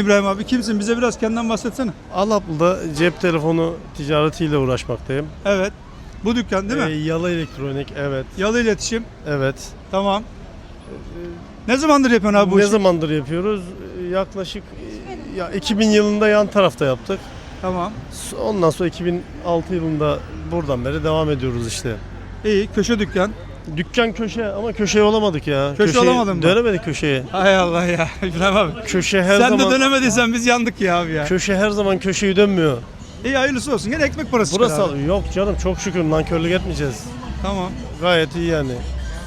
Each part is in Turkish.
İbrahim abi kimsin? Bize biraz kendinden bahsetsene. Alaplı'da cep telefonu ticaretiyle uğraşmaktayım. Evet. Bu dükkan değil mi? Ee, Yalı elektronik, evet. Yalı iletişim. Evet. Tamam. Ne zamandır yapıyorsun abi bu ne işi? zamandır yapıyoruz? Yaklaşık e, ya 2000 yılında yan tarafta yaptık. Tamam. Ondan sonra 2006 yılında buradan beri devam ediyoruz işte. İyi. Köşe dükkan. Dükkan köşe ama köşeye olamadık ya. Köşe Köşeyi olamadın mı? Dönemedik köşeye. Hay Allah ya. İbrahim abi. Köşe her Sen zaman de dönemediysen biz yandık ya abi ya. köşe her zaman köşeyi dönmüyor. İyi hayırlısı olsun. Yine ekmek parası Burası abi. yok canım çok şükür nankörlük etmeyeceğiz. Tamam. Gayet iyi yani.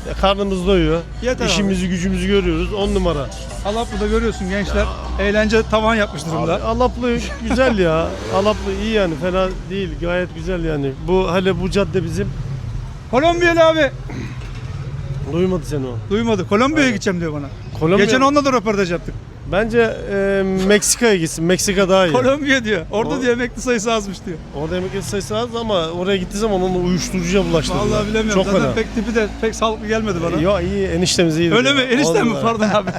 Ya karnımız doyuyor. Yeter abi. İşimizi gücümüzü görüyoruz. 10 numara. Alaplı'da görüyorsun gençler. Eğlence tavan yapmış Abi, durumda. Alaplı güzel ya. Alaplı iyi yani fena değil. Gayet güzel yani. Bu hele bu cadde bizim. Kolombiyalı abi. Duymadı seni o. Duymadı. Kolombiya'ya gideceğim diyor bana. Kolombiya. Geçen onunla da röportaj yaptık. Bence e, Meksika'ya gitsin. Meksika daha iyi. Kolombiya diyor. Orada O- diyor emekli sayısı azmış diyor. Orada emekli sayısı az ama oraya gittiği zaman onu uyuşturucuya bulaştırdı. Vallahi bilemiyorum. Çok Zaten fena. pek tipi de pek sağlıklı gelmedi bana. Ya iyi eniştemiz iyidir. Öyle ya. mi? Enişten mi? Vallahi. Pardon abi.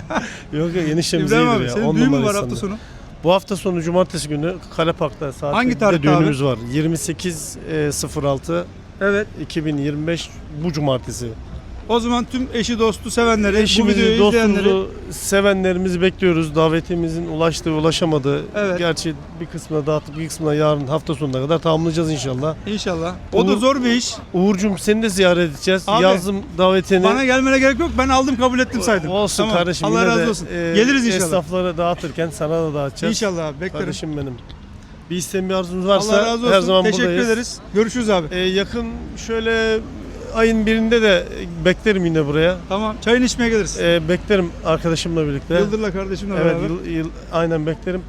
Yok yok eniştemiz İbrahim iyidir abi ya. senin On düğün mü numara var hafta insandır. sonu? Bu hafta sonu cumartesi günü Kalepark'ta saat Hangi 8'de tarihte abi? düğünümüz var. 28 e, 06 Evet. 2025 bu cumartesi. O zaman tüm eşi dostu sevenleri, bu Eşimizi, videoyu izleyenleri dostumuzu, sevenlerimizi bekliyoruz. Davetimizin ulaştığı, ulaşamadığı. Evet. Gerçi bir kısmına dağıttık, bir kısmına yarın hafta sonuna kadar tamamlayacağız inşallah. inşallah. O da Uğur- zor bir iş. Uğur'cum seni de ziyaret edeceğiz. Abi, Yazdım davetini. Bana gelmene gerek yok. Ben aldım kabul ettim saydım. Olsun Tamam. kardeşim. Allah yine razı de, olsun. e, Geliriz inşallah. Esnaflara dağıtırken sana da dağıtacağız. İnşallah abi beklerim. Kardeşim benim. Bir isteğin bir arzunuz varsa Allah razı olsun. her zaman Teşekkür buradayız. ederiz. Görüşürüz abi. E, yakın şöyle ayın birinde de beklerim yine buraya. Tamam. Çayını içmeye geliriz. E, beklerim arkadaşımla birlikte. Yıldır'la kardeşimle Evet beraber. yıl, yıl, aynen beklerim.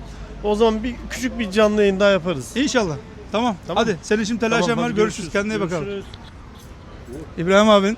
O zaman bir küçük bir canlı yayın daha yaparız. İnşallah. Tamam. Tamam. Hadi senin şimdi telaşen Tamam, var. hadi Görüşürüz. Kendine iyi bakalım. Görüşürüz. İbrahim abin